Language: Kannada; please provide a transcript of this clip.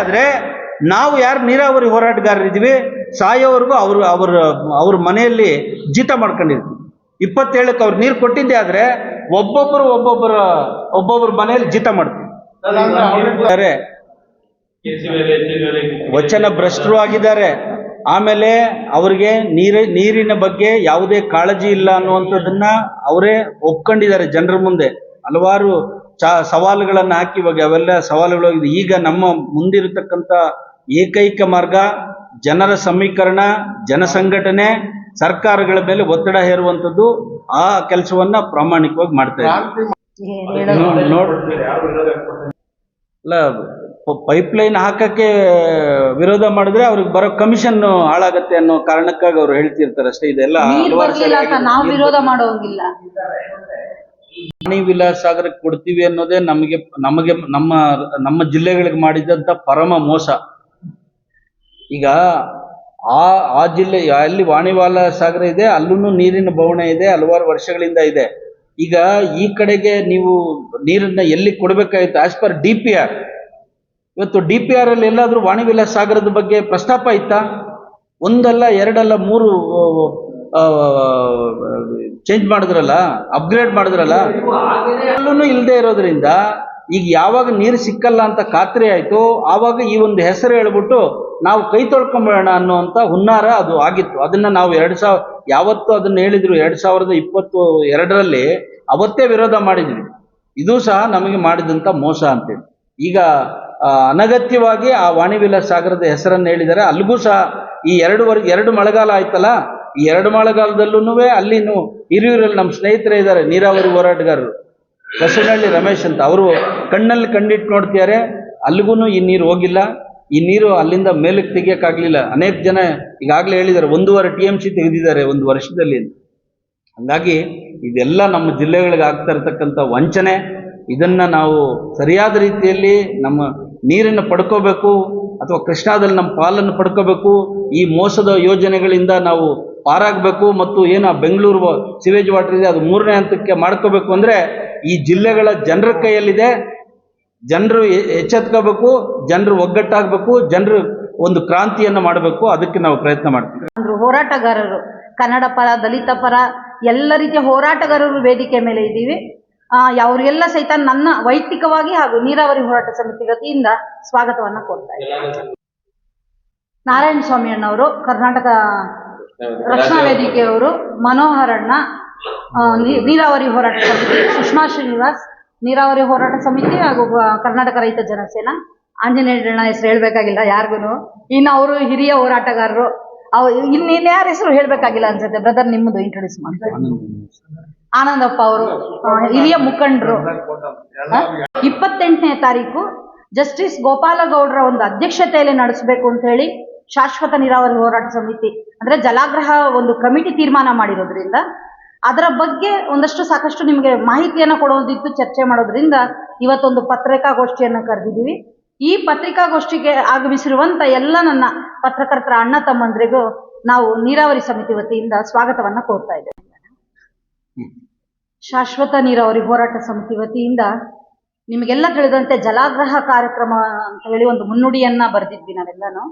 ಆದ್ರೆ ನಾವು ಯಾರು ನೀರಾವರಿ ಹೋರಾಟಗಾರರಿದ್ದೀವಿ ಸಾಯೋವರೆಗೂ ಅವರು, ಅವ್ರ ಅವ್ರ ಮನೆಯಲ್ಲಿ ಜೀತ ಮಾಡ್ಕೊಂಡಿರ್ತೀವಿ. ಇಪ್ಪತ್ತೇಳಕ್ಕೆ ಅವ್ರು ನೀರು ಕೊಟ್ಟಿದ್ದೆ ಆದ್ರೆ ಒಬ್ಬೊಬ್ಬರು ಒಬ್ಬೊಬ್ಬರ ಒಬ್ಬೊಬ್ಬರ ಮನೆಯಲ್ಲಿ ಜೀತ ಮಾಡ್ತೀವಿ. ವಚನ ಭ್ರಷ್ಟರು ಆಗಿದ್ದಾರೆ. ಆಮೇಲೆ ಅವರಿಗೆ ನೀರ, ನೀರಿನ ಬಗ್ಗೆ ಯಾವುದೇ ಕಾಳಜಿ ಇಲ್ಲ ಅನ್ನುವಂಥದ್ದನ್ನ ಅವರೇ ಒಪ್ಕೊಂಡಿದ್ದಾರೆ ಜನರ ಮುಂದೆ. ಹಲವಾರು ಚ ಸವಾಲುಗಳನ್ನ ಹಾಕಿ ಇವಾಗ ಅವೆಲ್ಲ ಸವಾಲುಗಳು. ಈಗ ನಮ್ಮ ಮುಂದಿರತಕ್ಕಂಥ ಏಕೈಕ ಮಾರ್ಗ ಜನರ ಸಮೀಕರಣ ಜನಸಂಘಟನೆ ಸರ್ಕಾರಗಳ ಮೇಲೆ ಒತ್ತಡ ಹೇರುವಂಥದ್ದು ಆ ಕೆಲಸವನ್ನ ಪ್ರಾಮಾಣಿಕವಾಗಿ ಮಾಡ್ತಾ ಅಲ್ಲ ಪೈಪ್ ಲೈನ್ ಹಾಕಕ್ಕೆ ವಿರೋಧ ಮಾಡಿದ್ರೆ ಅವ್ರಿಗೆ ಬರೋ ಕಮಿಷನ್ ಹಾಳಾಗತ್ತೆ ಅನ್ನೋ ಕಾರಣಕ್ಕಾಗಿ ಅವ್ರು ಹೇಳ್ತಿರ್ತಾರೆ ಅಷ್ಟೇ. ಇದೆಲ್ಲ ನಾವ್ ವಿರೋಧ ಮಾಡೋಂಗಿಲ್ಲ. ರಾಣಿ ವಿಲಾಸಾಗರಕ್ಕೆ ಕೊಡ್ತೀವಿ ಅನ್ನೋದೇ ನಮಗೆ ನಮಗೆ, ನಮ್ಮ ನಮ್ಮ ಜಿಲ್ಲೆಗಳಿಗೆ ಮಾಡಿದಂತ ಪರಮ ಮೋಸ. ಈಗ ಆ ಆ ಜಿಲ್ಲೆ, ಅಲ್ಲಿ ವಾಣಿವಾಲ ಸಾಗರ ಇದೆ ಅಲ್ಲೂ ನೀರಿನ ಬವಣೆ ಇದೆ, ಹಲವಾರು ವರ್ಷಗಳಿಂದ ಇದೆ. ಈಗ ಈ ಕಡೆಗೆ ನೀವು ನೀರನ್ನ ಎಲ್ಲಿ ಕೊಡಬೇಕಾಗಿತ್ತು? As per D P R ಇವತ್ತು ಡಿ ಪಿ ಆರ್ ಅಲ್ಲಿ ಎಲ್ಲಾದ್ರೂ ವಾಣಿವಿಲಾಸ ಸಾಗರದ ಬಗ್ಗೆ ಪ್ರಸ್ತಾಪ ಇತ್ತಾ? ಒಂದಲ್ಲ, ಎರಡಲ್ಲ, ಮೂರು ಚೇಂಜ್ ಮಾಡಿದ್ರಲ್ಲ ಅಪ್ಗ್ರೇಡ್ ಮಾಡಿದ್ರಲ್ಲ ಅಲ್ಲೂ ಇಲ್ಲದೆ ಇರೋದ್ರಿಂದ ಈಗ ಯಾವಾಗ ನೀರು ಸಿಕ್ಕಲ್ಲ ಅಂತ ಖಾತ್ರಿ ಆಯ್ತು, ಆವಾಗ ಈ ಒಂದು ಹೆಸರು ಹೇಳ್ಬಿಟ್ಟು ನಾವು ಕೈ ತೊಳ್ಕೊಂಬೋಣ ಅನ್ನುವಂಥ ಹುನ್ನಾರ ಅದು ಆಗಿತ್ತು. ಅದನ್ನ ನಾವು ಎರಡು ಸಾವಿರ ಯಾವತ್ತು ಅದನ್ನ ಹೇಳಿದ್ರು, ಎರಡ್ ಸಾವಿರದ ಇಪ್ಪತ್ತು ಎರಡರಲ್ಲಿ ಅವತ್ತೇ ವಿರೋಧ ಮಾಡಿದ್ವಿ. ಇದು ಸಹ ನಮಗೆ ಮಾಡಿದಂಥ ಮೋಸ ಅಂತೇಳಿ. ಈಗ ಅನಗತ್ಯವಾಗಿ ಆ ವಾಣಿವಿಲಾಸ ಸಾಗರದ ಹೆಸರನ್ನು ಹೇಳಿದರೆ ಅಲ್ಲಿಗೂ ಸಹ ಈ ಎರಡು ವರ್ಗ ಎರಡು ಮಳೆಗಾಲ ಆಯ್ತಲ್ಲ ಈ ಎರಡು ಮಳೆಗಾಲದಲ್ಲೂ ಅಲ್ಲಿನೂ ಹಿರಿಯೂರಲ್ಲಿ ನಮ್ಮ ಸ್ನೇಹಿತರೇ ಇದ್ದಾರೆ, ನೀರಾವರಿ ಹೋರಾಟಗಾರರು. ಕಸನಹಳ್ಳಿ ರಮೇಶ್ ಅಂತ ಅವರು ಕಣ್ಣಲ್ಲಿ ಕಂಡಿಟ್ಟು ನೋಡ್ತಿದ್ದಾರೆ ಅಲ್ಲಿಗೂ ಈ ನೀರು ಹೋಗಿಲ್ಲ. ಈ ನೀರು ಅಲ್ಲಿಂದ ಮೇಲಕ್ಕೆ ತೆಗಿಯೋಕ್ಕಾಗಲಿಲ್ಲ. ಅನೇಕ ಜನ ಈಗಾಗಲೇ ಹೇಳಿದ್ದಾರೆ, ಒಂದೂವರೆ ಟಿ ಎಂ ಸಿ ತೆಗೆದಿದ್ದಾರೆ ಒಂದು ವರ್ಷದಲ್ಲಿ ಹಂಗಾಗಿ ಇದೆಲ್ಲ ನಮ್ಮ ಜಿಲ್ಲೆಗಳಿಗೆ ಆಗ್ತಾ ಇರತಕ್ಕಂಥ ವಂಚನೆ. ಇದನ್ನು ನಾವು ಸರಿಯಾದ ರೀತಿಯಲ್ಲಿ ನಮ್ಮ ನೀರನ್ನು ಪಡ್ಕೋಬೇಕು, ಅಥವಾ ಕೃಷ್ಣಾದಲ್ಲಿ ನಮ್ಮ ಪಾಲನ್ನು ಪಡ್ಕೋಬೇಕು. ಈ ಮೋಸದ ಯೋಜನೆಗಳಿಂದ ನಾವು ಪಾರಾಗಬೇಕು ಮತ್ತು ಏನು ಬೆಂಗಳೂರು ಸಿವೇಜ್ ವಾಟರ್ ಇದೆ, ಅದು ಮೂರನೇ ಹಂತಕ್ಕೆ ಮಾಡ್ಕೋಬೇಕು ಅಂದ್ರೆ ಈ ಜಿಲ್ಲೆಗಳ ಜನರ ಕೈಯಲ್ಲಿದೆ. ಜನರು ಎಚ್ಚೆತ್ಕೋಬೇಕು, ಜನರು ಒಗ್ಗಟ್ಟಾಗಬೇಕು, ಜನರು ಒಂದು ಕ್ರಾಂತಿಯನ್ನು ಮಾಡಬೇಕು. ಅದಕ್ಕೆ ನಾವು ಪ್ರಯತ್ನ ಮಾಡ್ತೀವಿ. ಅಂದ್ರೆ ಹೋರಾಟಗಾರರು, ಕನ್ನಡ ಪರ, ದಲಿತ ಪರ, ಎಲ್ಲ ರೀತಿಯ ಹೋರಾಟಗಾರರು ವೇದಿಕೆ ಮೇಲೆ ಇದ್ದೀವಿ. ಅವರಿಗೆಲ್ಲ ಸಹಿತ ನನ್ನ ವೈಯಕ್ತಿಕವಾಗಿ ಹಾಗೂ ನೀರಾವರಿ ಹೋರಾಟ ಸಮಿತಿ ವತಿಯಿಂದ ಸ್ವಾಗತವನ್ನು ಕೋರ್ತಾ ಇದ್ದೀವಿ ನಾರಾಯಣ ಸ್ವಾಮಿ ಅಣ್ಣವರು ಕರ್ನಾಟಕ ರಕ್ಷಣಾ ವೇದಿಕೆಯವರು ಮನೋಹರಣ್ಣ ನೀರಾವರಿ ಹೋರಾಟ ಸಮಿತಿ ಸುಷ್ಮಾ ಶ್ರೀನಿವಾಸ್ ನೀರಾವರಿ ಹೋರಾಟ ಸಮಿತಿ ಹಾಗೂ ಕರ್ನಾಟಕ ರೈತ ಜನಸೇನಾ. ಆಂಜನೇಯಣ್ಣ ಹೆಸರು ಹೇಳ್ಬೇಕಾಗಿಲ್ಲ ಯಾರಿಗೂ ಇನ್ನು ಅವರು ಹಿರಿಯ ಹೋರಾಟಗಾರರು. ಅವ್ ಇನ್ನು ಯಾರ ಹೆಸರು ಹೇಳ್ಬೇಕಾಗಿಲ್ಲ ಅನ್ಸುತ್ತೆ. ಬ್ರದರ್ ನಿಮ್ಮದು ಇಂಟ್ರೊಡ್ಯೂಸ್ ಮಾಡ್ತಾರೆ ಆನಂದಪ್ಪ ಅವರು ಹಿರಿಯ ಮುಖಂಡರು. ಇಪ್ಪತ್ತೆಂಟನೇ ತಾರೀಕು ಜಸ್ಟಿಸ್ ಗೋಪಾಲಗೌಡರ ಒಂದು ಅಧ್ಯಕ್ಷತೆಯಲ್ಲಿ ನಡೆಸಬೇಕು ಅಂತ ಹೇಳಿ ಶಾಶ್ವತ ನೀರಾವರಿ ಹೋರಾಟ ಸಮಿತಿ ಅಂದ್ರೆ ಜಲಾಗ್ರಹ ಒಂದು ಕಮಿಟಿ ತೀರ್ಮಾನ ಮಾಡಿರೋದ್ರಿಂದ ಅದರ ಬಗ್ಗೆ ಒಂದಷ್ಟು ಸಾಕಷ್ಟು ನಿಮಗೆ ಮಾಹಿತಿಯನ್ನು ಕೊಡೋದಿತ್ತು ಚರ್ಚೆ ಮಾಡೋದ್ರಿಂದ ಇವತ್ತೊಂದು ಪತ್ರಿಕಾಗೋಷ್ಠಿಯನ್ನು ಕರೆದಿದ್ದೀವಿ. ಈ ಪತ್ರಿಕಾಗೋಷ್ಠಿಗೆ ಆಗಮಿಸಿರುವಂತ ಎಲ್ಲ ನನ್ನ ಪತ್ರಕರ್ತರ ಅಣ್ಣ ತಮ್ಮಂದ್ರಿಗೂ ನಾವು ನೀರಾವರಿ ಸಮಿತಿ ವತಿಯಿಂದ ಸ್ವಾಗತವನ್ನ ಕೋರ್ತಾ ಇದ್ದೇವೆ. ಶಾಶ್ವತ ನೀರಾವರಿ ಹೋರಾಟ ಸಮಿತಿ ವತಿಯಿಂದ ನಿಮಗೆಲ್ಲ ತಿಳಿದಂತೆ ಜಲಾಗ್ರಹ ಕಾರ್ಯಕ್ರಮ ಅಂತ ಹೇಳಿ ಒಂದು ಮುನ್ನುಡಿಯನ್ನ ಬರೆದಿದ್ವಿ ನಾವೆಲ್ಲಾನು.